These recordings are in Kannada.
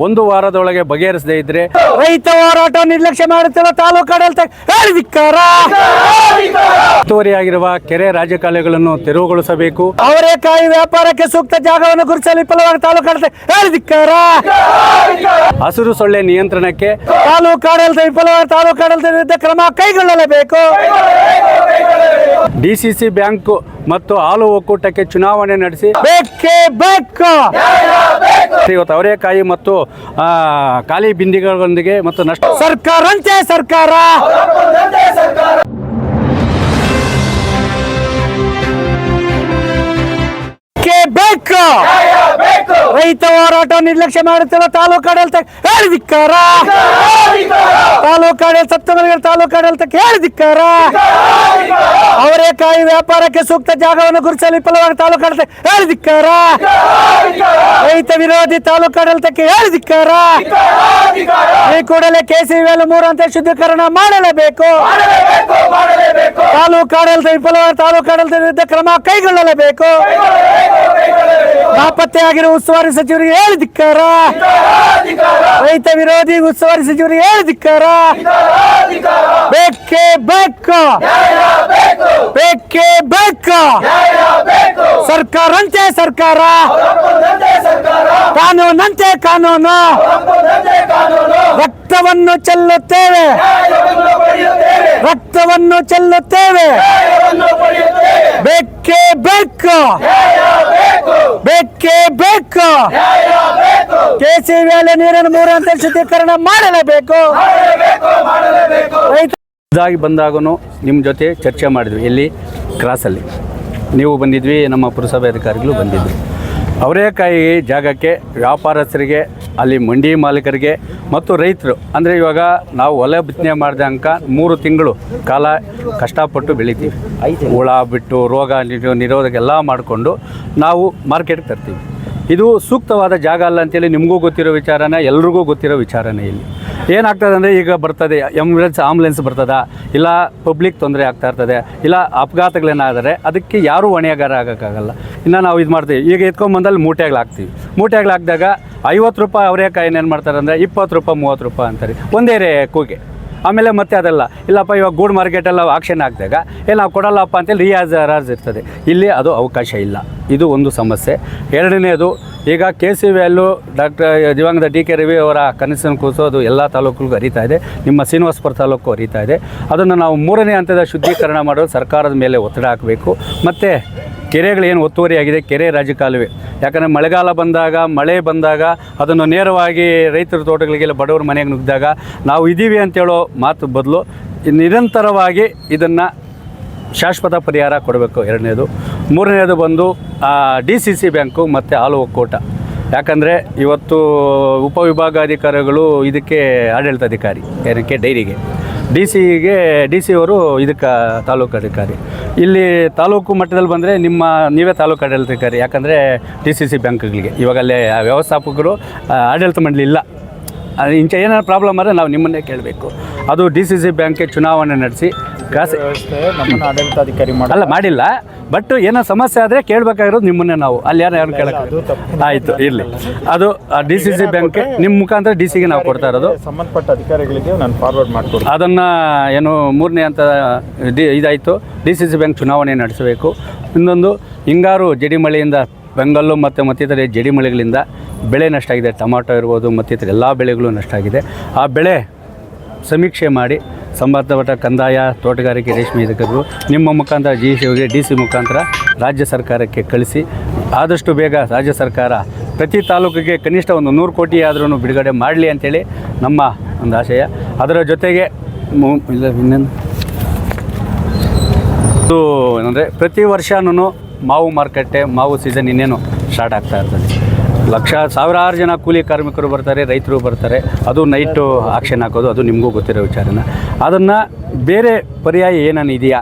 ಒಂದು ವಾರದೊಳಗೆ ಬಗೆಹರಿಸದೇ ಇದ್ರೆ ರೈತ ಹೋರಾಟ ನಿರ್ಲಕ್ಷ್ಯ ಮಾಡುತ್ತಿರುವ ತಾಲೂಕು ಒತ್ತುವರಿಯಾಗಿರುವ ಕೆರೆ ರಾಜಕಾಲಯಗಳನ್ನು ತೆರವುಗೊಳಿಸಬೇಕು. ಅವರೇಕಾಯಿ ವ್ಯಾಪಾರಕ್ಕೆ ಸೂಕ್ತ ಜಾಗವನ್ನು ಗುರುತಿಸಲು ವಿಫಲವಾಗಿ ತಾಲೂಕು ಹಸಿರು ಸೊಳ್ಳೆ ನಿಯಂತ್ರಣಕ್ಕೆ ತಾಲೂಕು ಆಡಳಿತ ವಿಫಲವಾದ ತಾಲೂಕು ಆಡಳಿತ ಕ್ರಮ ಕೈಗೊಳ್ಳಲೇಬೇಕು. ಡಿಸಿಸಿ ಬ್ಯಾಂಕ್ ಮತ್ತು ಹಾಲು ಒಕ್ಕೂಟಕ್ಕೆ ಚುನಾವಣೆ ನಡೆಸಿ ಬೇಕೇ ಬೇಕು. ಇವತ್ತು ಅವರೇಕಾಯಿ ಮತ್ತು ಖಾಲಿ ಬಿಂದಿಗಳೊಂದಿಗೆ ಮತ್ತು ನಷ್ಟ ಸರ್ಕಾರ ಅಂತೆ ಸರ್ಕಾರ! ರೈತ ಹೋರಾಟ ನಿರ್ಲಕ್ಷ್ಯ ಮಾಡುತ್ತಿಲ್ಲ ತಾಲೂಕು ಆಡಳಿತ ಹೇಳಿದಿಕ್ಕಾರ ತಾಲೂಕು ಆಡಳಿತ ಸಪ್ತಮರಿಗೆ ತಾಲೂಕು ಆಡಳಿತ ಹೇಳಿದಿಕ್ಕಾರ ಅವರೇಕಾಯಿ ವ್ಯಾಪಾರಕ್ಕೆ ಸೂಕ್ತ ಜಾಗವನ್ನು ಗುರುತಿಸಲು ವಿಫಲವಾಗಿ ತಾಲೂಕು ಆಡಳಿತ ಹೇಳಿದಿಕ್ಕಾರ ರೈತ ವಿರೋಧಿ ತಾಲೂಕು ಆಡಳಿತಕ್ಕೆ ಹೇಳಿದಿಕ್ಕಾರ ಈ ಕೂಡಲೇ ಕೆಸಿವಿಎಲ್ ಮೂರು ಅಂತ ಶುದ್ಧೀಕರಣ ಮಾಡಲೇಬೇಕು. ತಾಲೂಕು ಆಡಳಿತ ವಿಫಲವಾಗಿ ತಾಲೂಕು ಆಡಳಿತ ವಿರುದ್ಧ ಕ್ರಮ ಕೈಗೊಳ್ಳಲೇಬೇಕು. ನಾಪತ್ತೆಯಾಗಿರುವ ಉಸ್ತುವಾರಿ ಸಚಿವರಿಗೆ ಹೇಳಿದಿಕ್ಕಾರ ರೈತ ವಿರೋಧಿ ಉಸ್ತುವಾರಿ ಸಚಿವರಿಗೆ ಹೇಳಿದಿಕ್ಕಾರ ಬೇಕೇ ಬೇಕು. ಬೇಕೇ ಬೇಕು. ಸರ್ಕಾರಂತೆ ಸರ್ಕಾರ. ಕಾನೂನಂತೆ ಕಾನೂನು. ರಕ್ತವನ್ನು ಚೆಲ್ಲುತ್ತೇವೆ. ರಕ್ತವನ್ನು ಚೆಲ್ಲುತ್ತೇವೆ. ಬೇಕೇ ಬೇಕು. ಬೇಕೇ ಬೇಕು ಕೆಸಿ ವೇಳೆ ನೀರನ್ನು ಮೂರು ಅಂತ ಶುದ್ಧೀಕರಣ ಮಾಡಲೇಬೇಕು. ರೈತ ಇದಾಗಿ ಬಂದಾಗೂ ನಿಮ್ಮ ಜೊತೆ ಚರ್ಚೆ ಮಾಡಿದ್ವಿ ಇಲ್ಲಿ ಕ್ರಾಸಲ್ಲಿ. ನೀವು ಬಂದಿದ್ವಿ ನಮ್ಮ ಪುರಸಭೆ ಅಧಿಕಾರಿಗಳು ಬಂದಿದ್ವಿ. ಅವರೇಕಾಯಿ ಜಾಗಕ್ಕೆ ವ್ಯಾಪಾರಸ್ಥರಿಗೆ, ಅಲ್ಲಿ ಮಂಡಿ ಮಾಲೀಕರಿಗೆ ಮತ್ತು ರೈತರು. ಅಂದರೆ ಇವಾಗ ನಾವು ಹೊಲ ಬಿತ್ತನೆ ಮಾಡಿದಂಕ ಮೂರು ತಿಂಗಳು ಕಾಲ ಕಷ್ಟಪಟ್ಟು ಬೆಳಿತೀವಿ. ಹುಳ ಬಿಟ್ಟು ರೋಗ ನಿರೋ- ನಿರೋಧಕ ಎಲ್ಲ ಮಾಡಿಕೊಂಡು ನಾವು ಮಾರ್ಕೆಟ್ಗೆ ತರ್ತೀವಿ. ಇದು ಸೂಕ್ತವಾದ ಜಾಗ ಅಲ್ಲ ಅಂತೇಳಿ ನಿಮಗೂ ಗೊತ್ತಿರೋ ವಿಚಾರನೇ ಎಲ್ರಿಗೂ ಗೊತ್ತಿರೋ ವಿಚಾರನೇ ಇಲ್ಲಿ. ಏನಾಗ್ತದೆ ಅಂದರೆ ಈಗ ಬರ್ತದೆ ಎಂಬುಲೆನ್ಸ್ ಆಂಬುಲೆನ್ಸ್ ಬರ್ತದ? ಇಲ್ಲ ಪಬ್ಲಿಕ್ ತೊಂದರೆ ಆಗ್ತಾ ಇರ್ತದೆ, ಇಲ್ಲ ಅಪಘಾತಗಳೇನಾದರೆ ಅದಕ್ಕೆ ಯಾರೂ ಹೊಣೆಗಾರ ಆಗೋಕ್ಕಾಗಲ್ಲ. ಇನ್ನು ನಾವು ಇದು ಮಾಡ್ತೀವಿ. ಈಗ ಎತ್ಕೊಂಬಂದಲ್ಲಿ ಮೂಟೆಗಳು ಹಾಕ್ತೀವಿ. ಮೂಟೆಗಳು ಹಾಕಿದಾಗ ಐವತ್ತು ರೂಪಾಯಿ ಅವರೇಕಾಯಿನ ಏನು ಮಾಡ್ತಾರೆ ಅಂದರೆ ಇಪ್ಪತ್ತು ರೂಪಾಯಿ, ಮೂವತ್ತು ರೂಪಾಯಿ ಅಂತಾರೆ. ಒಂದೇ ರೇ ಕೂಗೆ ಆಮೇಲೆ ಮತ್ತೆ ಅದೆಲ್ಲ, ಇಲ್ಲಪ್ಪ, ಇವಾಗ ಗೂಡ್ ಮಾರ್ಕೆಟೆಲ್ಲ ಆಕ್ಷನ್ ಆಗಿದಾಗ ಏ, ನಾವು ಕೊಡಲ್ಲಪ್ಪ ಅಂತೇಳಿ ರಿಯಾಜ್ ರಾಜ್ ಇರ್ತದೆ. ಇಲ್ಲಿ ಅದು ಅವಕಾಶ ಇಲ್ಲ. ಇದು ಒಂದು ಸಮಸ್ಯೆ. ಎರಡನೇದು, ಈಗ ಕೆ ಸಿ ವ್ಯಾಲ್ಯೂ ಡಾಕ್ಟರ್, ದಿವಂಗತ ಡಿ ಕೆ ರವಿ ಅವರ ಕನಸನ್ನು ಕೂಸು, ಅದು ಎಲ್ಲ ತಾಲೂಕುಗಳಿಗೂ ಹರಿತಾ ಇದೆ. ನಿಮ್ಮ ಶ್ರೀನಿವಾಸಪುರ ತಾಲೂಕು ಹರಿತಾ ಇದೆ. ಅದನ್ನು ನಾವು ಮೂರನೇ ಹಂತದ ಶುದ್ಧೀಕರಣ ಮಾಡಲು ಸರ್ಕಾರದ ಮೇಲೆ ಒತ್ತಡ ಹಾಕಬೇಕು. ಮತ್ತು ಕೆರೆಗಳೇನು ಒತ್ತುವರಿಯಾಗಿದೆ? ಕೆರೆ ರಾಜಕಾಲುವೆ. ಯಾಕಂದರೆ ಮಳೆಗಾಲ ಬಂದಾಗ, ಮಳೆ ಬಂದಾಗ, ಅದನ್ನು ನೇರವಾಗಿ ರೈತರ ತೋಟಗಳಿಗೆಲ್ಲ ಬಡವರ ಮನೆಗೆ ನುಗ್ಗಿದಾಗ ನಾವು ಇದ್ದೀವಿ ಅಂತೇಳೋ ಮಾತು ಬದಲು ನಿರಂತರವಾಗಿ ಇದನ್ನು ಶಾಶ್ವತ ಪರಿಹಾರ ಕೊಡಬೇಕು. ಎರಡನೇದು. ಮೂರನೇದು ಬಂದು ಡಿ ಸಿ ಸಿ ಬ್ಯಾಂಕು ಮತ್ತು ಹಾಲು ಒಕ್ಕೂಟ ಯಾಕಂದರೆ ಇವತ್ತು ಉಪವಿಭಾಗಾಧಿಕಾರಿಗಳು ಇದಕ್ಕೆ ಆಡಳಿತಾಧಿಕಾರಿ, ಏನಕ್ಕೆ, ಡೈರಿಗೆ. ಡಿ ಸಿಗೆ ಡಿ ಸಿ ಅವರು ಇದಕ್ಕೆ ತಾಲೂಕು ಅಧಿಕಾರಿ. ಇಲ್ಲಿ ತಾಲೂಕು ಮಟ್ಟದಲ್ಲಿ ಬಂದರೆ ನಿಮ್ಮ ನೀವೇ ತಾಲೂಕು ಆಡಳಿತಾಧಿಕಾರಿ ಯಾಕಂದರೆ ಡಿ ಸಿ ಸಿ ಬ್ಯಾಂಕ್ಗಳಿಗೆ. ಇವಾಗ ವ್ಯವಸ್ಥಾಪಕರು ಆಡಳಿತ ಮಂಡಳಿ ಇಲ್ಲ. ಇಂಚೆ ಏನಾದ್ರು ಪ್ರಾಬ್ಲಮ್ ಆದರೆ ನಾವು ನಿಮ್ಮನ್ನೇ ಕೇಳಬೇಕು. ಅದು ಡಿ ಸಿ ಸಿ ಬ್ಯಾಂಕ್ಗೆ ಚುನಾವಣೆ ನಡೆಸಿ ಕಾಸು ವ್ಯವಸ್ಥೆ ನಮ್ಮನ್ನು ಆಡಳಿತಾಧಿಕಾರಿ ಮಾಡಲ್ಲ ಅಲ್ಲ ಮಾಡಿಲ್ಲ. ಬಟ್ ಏನೋ ಸಮಸ್ಯೆ ಆದರೆ ಕೇಳಬೇಕಾಗಿರೋದು ನಿಮ್ಮನ್ನೇ ನಾವು. ಅಲ್ಲಿ ಯಾರು ಯಾರು ಕೇಳಕ್ಕೆ. ಆಯಿತು ಇರಲಿ. ಅದು ಡಿ ಸಿ ಸಿ ಬ್ಯಾಂಕ್ ನಿಮ್ಮ ಮುಖಾಂತರ ಡಿ ಸಿಗೆ ನಾವು ಕೊಡ್ತಾ ಇರೋದು. ಸಂಬಂಧಪಟ್ಟ ಅಧಿಕಾರಿಗಳಿಗೆ ನಾನು ಫಾರ್ವರ್ಡ್ ಮಾಡ್ಕೊಡ್ತೀನಿ. ಅದನ್ನು ಏನು ಮೂರನೇ ಹಂತ ಡಿ ಇದಾಯಿತು. ಡಿ ಸಿ ಸಿ ಬ್ಯಾಂಕ್ ಚುನಾವಣೆ ನಡೆಸಬೇಕು. ಇನ್ನೊಂದು ಹಿಂಗಾರು ಜಡಿ ಮಳೆಯಿಂದ ಬೆಂಗಲ್ಲು ಮತ್ತು ಮತ್ತಿತರ ಜಡಿಮಳೆಗಳಿಂದ ಬೆಳೆ ನಷ್ಟ ಆಗಿದೆ. ಟೊಮಾಟೊ ಇರ್ಬೋದು ಮತ್ತಿತರ ಎಲ್ಲ ಬೆಳೆಗಳು ನಷ್ಟ ಆಗಿದೆ. ಆ ಬೆಳೆ ಸಮೀಕ್ಷೆ ಮಾಡಿ ಸಂಬಂಧಪಟ್ಟ ಕಂದಾಯ ತೋಟಗಾರಿಕೆ ರೇಷ್ಮೆ ಇಲಾಖೆಗಳು ನಿಮ್ಮ ಮುಖಾಂತರ ಜಿ ಸಿಗೆ ಡಿ ಸಿ ಮುಖಾಂತರ ರಾಜ್ಯ ಸರ್ಕಾರಕ್ಕೆ ಕಳಿಸಿ, ಆದಷ್ಟು ಬೇಗ ರಾಜ್ಯ ಸರ್ಕಾರ ಪ್ರತಿ ತಾಲೂಕಿಗೆ ಕನಿಷ್ಠ ಒಂದು ನೂರು ಕೋಟಿ ಆದ್ರೂ ಬಿಡುಗಡೆ ಮಾಡಲಿ ಅಂತೇಳಿ ನಮ್ಮ ಒಂದು ಆಶಯ. ಅದರ ಜೊತೆಗೆ ಇಲ್ಲ, ಇನ್ನೇನು? ಇದು ಏನಂದರೆ ಪ್ರತಿ ವರ್ಷನೂ ಮಾವು ಮಾರುಕಟ್ಟೆ, ಮಾವು ಸೀಸನ್ ಇನ್ನೇನು ಸ್ಟಾರ್ಟ್ ಆಗ್ತಾ ಇರ್ತದೆ. ಲಕ್ಷ ಸಾವಿರಾರು ಜನ ಕೂಲಿ ಕಾರ್ಮಿಕರು ಬರ್ತಾರೆ, ರೈತರು ಬರ್ತಾರೆ. ಅದು ನೈಟು ಆಕ್ಷನ್ ಹಾಕೋದು, ಅದು ನಿಮಗೂ ಗೊತ್ತಿರೋ ವಿಚಾರನ. ಅದನ್ನು ಬೇರೆ ಪರ್ಯಾಯ ಏನೇನು ಇದೆಯಾ?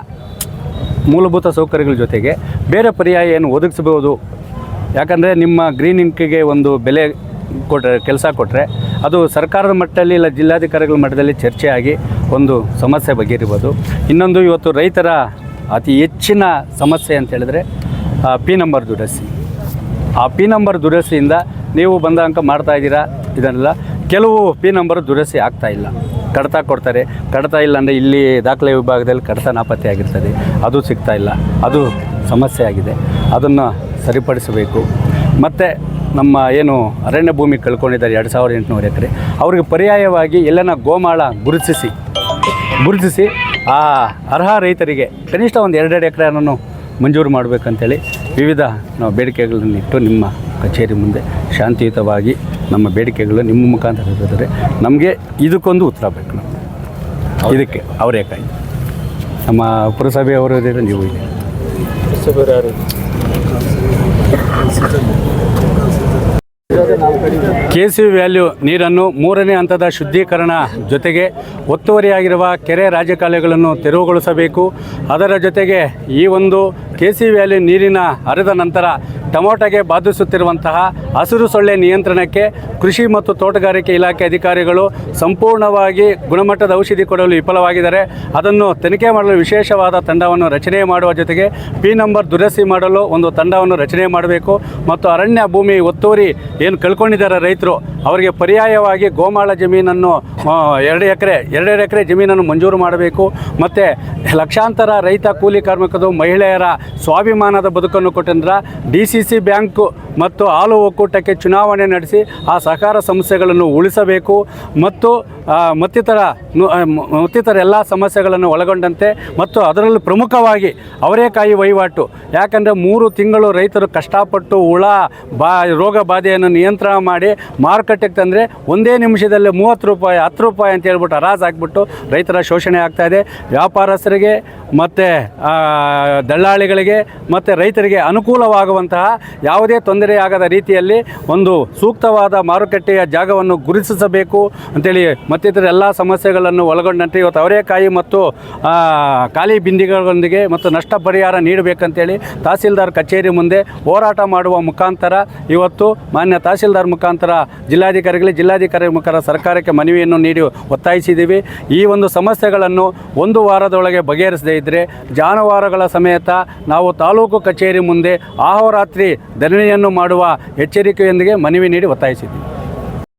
ಮೂಲಭೂತ ಸೌಕರ್ಯಗಳ ಜೊತೆಗೆ ಬೇರೆ ಪರ್ಯಾಯ ಏನು ಒದಗಿಸ್ಬೋದು? ಯಾಕಂದರೆ ನಿಮ್ಮ ಗ್ರೀನ್ ಇಂಕಿಗೆ ಒಂದು ಬೆಲೆ ಕೊಟ್ಟರೆ ಕೆಲಸ ಕೊಟ್ಟರೆ ಅದು ಸರ್ಕಾರದ ಮಟ್ಟದಲ್ಲಿ ಇಲ್ಲ ಜಿಲ್ಲಾಧಿಕಾರಿಗಳ ಮಟ್ಟದಲ್ಲಿ ಚರ್ಚೆಯಾಗಿ ಒಂದು ಸಮಸ್ಯೆ ಬಗೆಹರಿಬೋದು. ಇನ್ನೊಂದು ಇವತ್ತು ರೈತರ ಅತಿ ಹೆಚ್ಚಿನ ಸಮಸ್ಯೆ ಅಂತ ಹೇಳಿದ್ರೆ ಪಿ ನಂಬರ್ ದುರಸ್ತಿ ಆ ಪಿ ನಂಬರ್ ದುರಸ್ತಿಯಿಂದ ನೀವು ಬಂದ ಅಂಕ ಮಾಡ್ತಾ ಇದ್ದೀರಾ? ಇದನ್ನೆಲ್ಲ ಕೆಲವು ಪಿ ನಂಬರ್ ದುರಸ್ತಿ ಆಗ್ತಾ ಇಲ್ಲ. ಕಡತ ಕೊಡ್ತಾರೆ. ಕಡತ ಇಲ್ಲ ಅಂದರೆ ಇಲ್ಲಿ ದಾಖಲೆ ವಿಭಾಗದಲ್ಲಿ ಕಡತ ನಾಪತ್ತೆ ಆಗಿರ್ತದೆ. ಅದು ಸಿಗ್ತಾ ಇಲ್ಲ. ಅದು ಸಮಸ್ಯೆ ಆಗಿದೆ. ಅದನ್ನು ಸರಿಪಡಿಸಬೇಕು. ಮತ್ತು ನಮ್ಮ ಏನು ಅರಣ್ಯ ಭೂಮಿ ಕಳ್ಕೊಂಡಿದ್ದಾರೆ ಎರಡು ಸಾವಿರದ ಎಂಟುನೂರು ಎಕರೆ. ಅವ್ರಿಗೆ ಪರ್ಯಾಯವಾಗಿ ಎಲ್ಲನ ಗೋಮಾಳ ಗುರುತಿಸಿ. ಗುರುತಿಸಿ ಆ ಅರ್ಹ ರೈತರಿಗೆ ಕನಿಷ್ಠ ಒಂದು ಎರಡೆರಡು ಎಕರೆಯನ್ನು ಮಂಜೂರು ಮಾಡಬೇಕಂತೇಳಿ ವಿವಿಧ ನಾವು ಬೇಡಿಕೆಗಳನ್ನಿಟ್ಟು ನಿಮ್ಮ ಕಚೇರಿ ಮುಂದೆ ಶಾಂತಿಯುತವಾಗಿ ನಮ್ಮ ಬೇಡಿಕೆಗಳು ನಿಮ್ಮ ಮುಖಾಂತರ ಇರ್ತದೆ. ನಮಗೆ ಇದಕ್ಕೊಂದು ಉತ್ತರ ಬೇಕು ನಾವು ಇದಕ್ಕೆ ಅವರೇಕಾಯಿ. ನಮ್ಮ ಪುರಸಭೆಯವರು ನೀವು ಇದೆ ಹೊಸಬರು ಯಾರು ಕೆ ಸಿ ವ್ಯಾಲ್ಯೂ ನೀರನ್ನು ಮೂರನೇ ಹಂತದ ಶುದ್ಧೀಕರಣ ಜೊತೆಗೆ ಒತ್ತುವರಿಯಾಗಿರುವ ಕೆರೆ ರಾಜಕಾಲುವೆಗಳನ್ನು ತೆರವುಗೊಳಿಸಬೇಕು. ಅದರ ಜೊತೆಗೆ ಈ ಒಂದು ಕೆ ಸಿ ವ್ಯಾಲ್ಯೂ ನೀರಿನ ಹರಿದ ನಂತರ ಟೊಮೊಟೊಗೆ ಬಾಧಿಸುತ್ತಿರುವಂತಹ ಹಸಿರು ಸೊಳ್ಳೆ ನಿಯಂತ್ರಣಕ್ಕೆ ಕೃಷಿ ಮತ್ತು ತೋಟಗಾರಿಕೆ ಇಲಾಖೆ ಅಧಿಕಾರಿಗಳು ಸಂಪೂರ್ಣವಾಗಿ ಗುಣಮಟ್ಟದ ಔಷಧಿ ಕೊಡಲು ವಿಫಲವಾಗಿದ್ದಾರೆ. ಅದನ್ನು ತನಿಖೆ ಮಾಡಲು ವಿಶೇಷವಾದ ತಂಡವನ್ನು ರಚನೆ ಮಾಡುವ ಜೊತೆಗೆ ಪಿ ನಂಬರ್ ದುರಸ್ತಿ ಮಾಡಲು ಒಂದು ತಂಡವನ್ನು ರಚನೆ ಮಾಡಬೇಕು. ಮತ್ತು ಅರಣ್ಯ ಭೂಮಿ ಒತ್ತುವರಿ ಏನು ಕಳ್ಕೊಂಡಿದ್ದಾರೆ ರೈತರು, ಅವರಿಗೆ ಪರ್ಯಾಯವಾಗಿ ಗೋಮಾಳ ಜಮೀನನ್ನು ಎರಡು ಎಕರೆ, ಎರಡೆರಡು ಎಕರೆ ಜಮೀನನ್ನು ಮಂಜೂರು ಮಾಡಬೇಕು. ಮತ್ತು ಲಕ್ಷಾಂತರ ರೈತ ಕೂಲಿ ಕಾರ್ಮಿಕರು, ಮಹಿಳೆಯರ ಸ್ವಾಭಿಮಾನದ ಬದುಕನ್ನು ಕೊಟ್ಟಂದ್ರೆ ಡಿ ಸಿ ಸಿ ಬ್ಯಾಂಕು ಮತ್ತು ಹಾಲು ಒಕ್ಕೂಟಕ್ಕೆ ಚುನಾವಣೆ ನಡೆಸಿ ಆ ಸಹಕಾರ ಸಮಸ್ಯೆಗಳನ್ನು ಉಳಿಸಬೇಕು ಮತ್ತು ಮತ್ತಿತರ ಮತ್ತಿತರ ಎಲ್ಲ ಸಮಸ್ಯೆಗಳನ್ನು ಒಳಗೊಂಡಂತೆ ಮತ್ತು ಅದರಲ್ಲೂ ಪ್ರಮುಖವಾಗಿ ಅವರೇಕಾಯಿ ವಹಿವಾಟು. ಯಾಕಂದರೆ ಮೂರು ತಿಂಗಳು ರೈತರು ಕಷ್ಟಪಟ್ಟು ಹುಳ, ಬಾ, ರೋಗ ಬಾಧೆಯನ್ನು ನಿಯಂತ್ರಣ ಮಾಡಿ ಮಾರುಕಟ್ಟೆಗೆ ತಂದರೆ ಒಂದೇ ನಿಮಿಷದಲ್ಲಿ ಮೂವತ್ತು ರೂಪಾಯಿ, ಹತ್ತು ರೂಪಾಯಿ ಅಂತ ಹೇಳ್ಬಿಟ್ಟು ಹರಾಜು ಹಾಕ್ಬಿಟ್ಟು ರೈತರ ಶೋಷಣೆ ಆಗ್ತಾ ಇದೆ. ವ್ಯಾಪಾರಸ್ಥರಿಗೆ ಮತ್ತು ದಳ್ಳಾಳಿಗಳಿಗೆ ಮತ್ತು ರೈತರಿಗೆ ಅನುಕೂಲವಾಗುವಂತಹ ಯಾವುದೇ ತೊಂದರೆಯಾಗದ ರೀತಿಯಲ್ಲಿ ಒಂದು ಸೂಕ್ತವಾದ ಮಾರುಕಟ್ಟೆಯ ಜಾಗವನ್ನು ಗುರುತಿಸಬೇಕು ಅಂತೇಳಿ ಮತ್ತಿತರ ಎಲ್ಲ ಸಮಸ್ಯೆಗಳನ್ನು ಒಳಗೊಂಡಂತೆ ಇವತ್ತು ಅವರೇಕಾಯಿ ಮತ್ತು ಖಾಲಿ ಬಿಂದಿಗಳೊಂದಿಗೆ ಮತ್ತು ನಷ್ಟ ಪರಿಹಾರ ನೀಡಬೇಕಂತೇಳಿ ತಹಸೀಲ್ದಾರ್ ಕಚೇರಿ ಮುಂದೆ ಹೋರಾಟ ಮಾಡುವ ಮುಖಾಂತರ ಇವತ್ತು ಮಾನ್ಯ ತಹಸೀಲ್ದಾರ್ ಮುಖಾಂತರ ಜಿಲ್ಲಾಧಿಕಾರಿಗಳಿಗೆ ಜಿಲ್ಲಾಧಿಕಾರಿ ಮುಖಾಂತರ ಸರ್ಕಾರಕ್ಕೆ ಮನವಿಯನ್ನು ನೀಡಿ ಒತ್ತಾಯಿಸಿದ್ದೀವಿ. ಈ ಒಂದು ಸಮಸ್ಯೆಗಳನ್ನು ಒಂದು ವಾರದೊಳಗೆ ಬಗೆಹರಿಸದೇ ಇದ್ದರೆ ಜಾನುವಾರುಗಳ ಸಮೇತ ನಾವು ತಾಲೂಕು ಕಚೇರಿ ಮುಂದೆ ಆಹೋರಾತ್ರಿ ಧರಣಿಯನ್ನು ಮಾಡುವ ಎಚ್ಚರಿಕೆಯೊಂದಿಗೆ ಮನವಿ ನೀಡಿ ಒತ್ತಾಯಿಸಿದ್ದೀವಿ